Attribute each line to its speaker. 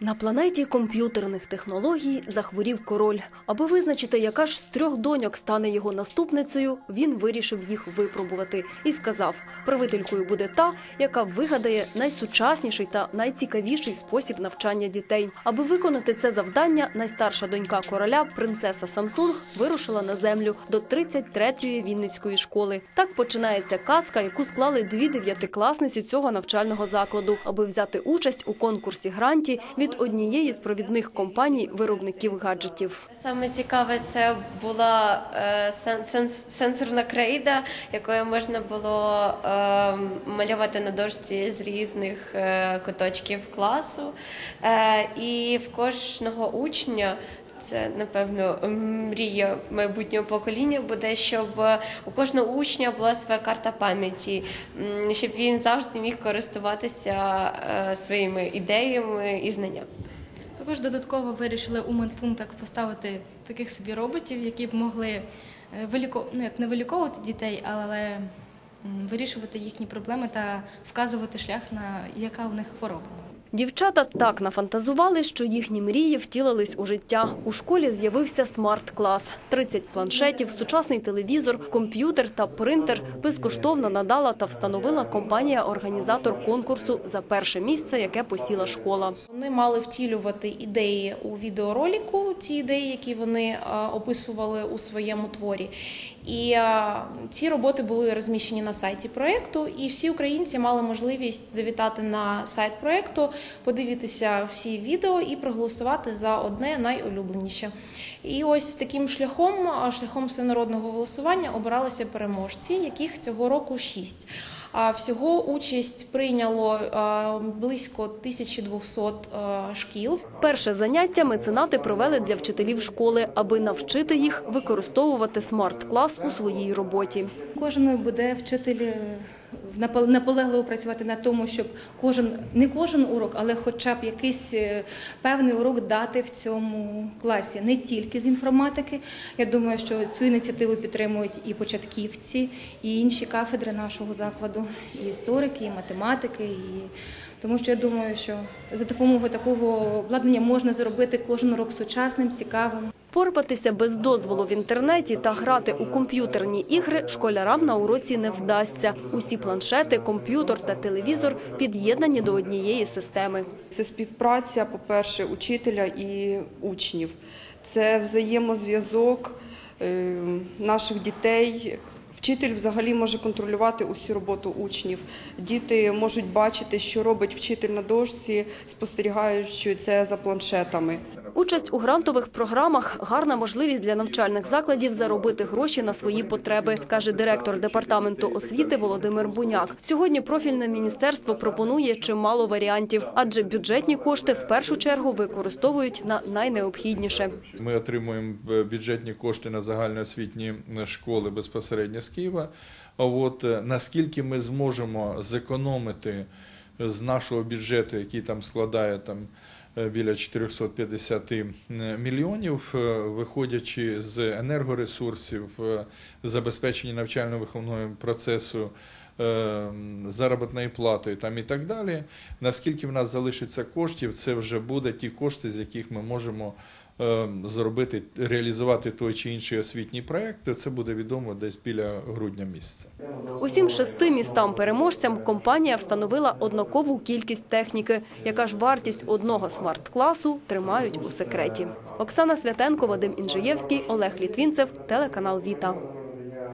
Speaker 1: На планеті комп'ютерних технологій захворів король. Аби визначити, яка ж з трьох доньок стане його наступницею, він вирішив їх випробувати і сказав: правителькою буде та, яка вигадає найсучасніший та найцікавіший спосіб навчання дітей. Аби виконати це завдання, найстарша донька короля, принцеса Самсунг, вирушила на землю до 33-ї Вінницької школи. Так починається казка, яку склали дві дев'ятикласниці цього навчального закладу, аби взяти участь у конкурсі гранті від однієї з провідних компаній виробників гаджетів.
Speaker 2: Саме цікаве це була е, сен- сенс- сенсорна крейда, якою можна було е, малювати на дошці з різних е, куточків класу. І в кожного учня. Це напевно мрія майбутнього покоління буде, щоб у кожного учня була своя карта пам'яті, щоб він завжди міг користуватися е, своїми ідеями і знаннями.
Speaker 3: Також додатково вирішили у медпунктах поставити таких собі роботів, які б могли е, виліко... ну, як не виліковувати дітей, але вирішувати їхні проблеми та вказувати шлях на яка у них хвороба.
Speaker 1: Дівчата так нафантазували, що їхні мрії втілились у життя. У школі з'явився смарт-клас. 30 планшетів, сучасний телевізор, комп'ютер та принтер безкоштовно надала та встановила компанія-організатор конкурсу за перше місце, яке посіла школа.
Speaker 4: Вони мали втілювати ідеї у відеоролику, ці ідеї, які вони е, описували у своєму творі. І е, ці роботи були розміщені на сайті проєкту, і всі українці мали можливість завітати на сайт проєкту, подивитися всі відео і проголосувати за одне найулюбленіше. І ось таким шляхом, шляхом всенародного голосування, обиралися переможці, яких цього року шість. А всього участь прийняло близько 1200 е, шкіл.
Speaker 1: Перше заняття меценати провели для вчителів школи, аби навчити їх використовувати смарт-клас у своїй роботі.
Speaker 5: Кожен буде вчитель е, наполегливо працювати на тому, щоб кожен не кожен урок, але хоча б якийсь е, певний урок дати в цьому класі, не тільки з інформатики. Я думаю, що цю ініціативу підтримують і початківці, і інші кафедри нашого закладу, і історики, і математики. І... Тому що я думаю, що за допомогою такого обладнання можна зробити кожен урок сучасним, цікавим.
Speaker 1: Порпатися без дозволу в інтернеті та грати у комп'ютерні ігри школярам на уроці не вдасться. Усі планшети, комп'ютер та телевізор під'єднані до однієї системи.
Speaker 6: Це співпраця, по-перше, учителя і учнів. Це взаємозв'язок е, наших дітей. Вчитель взагалі може контролювати усю роботу учнів. Діти можуть бачити, що робить вчитель на дошці, спостерігаючи це за планшетами.
Speaker 1: Участь у грантових програмах – гарна можливість для навчальних закладів заробити гроші на свої потреби, каже директор департаменту освіти Володимир Буняк. Сьогодні профільне міністерство пропонує чимало варіантів, адже бюджетні кошти в першу чергу використовують на найнеобхідніше.
Speaker 7: Ми отримуємо е, бюджетні кошти на загальноосвітні е, школи безпосередньо з Києва. От е, наскільки ми зможемо зекономити з нашого бюджету, який там складає там е, біля 450 мільйонів, е, виходячи з енергоресурсів, е, забезпечення навчально-виховного процесу. Заробітної плати там і так далі. Наскільки в нас залишиться коштів, це вже буде ті кошти, з яких ми можемо зробити, реалізувати той чи інший освітній проект. Це буде відомо десь біля грудня місяця.
Speaker 1: Усім шести містам-переможцям компанія встановила однакову кількість техніки, яка ж вартість одного смарт-класу тримають у секреті. Оксана Святенко, Вадим Інжиєвський, Олег Літвінцев, телеканал Віта.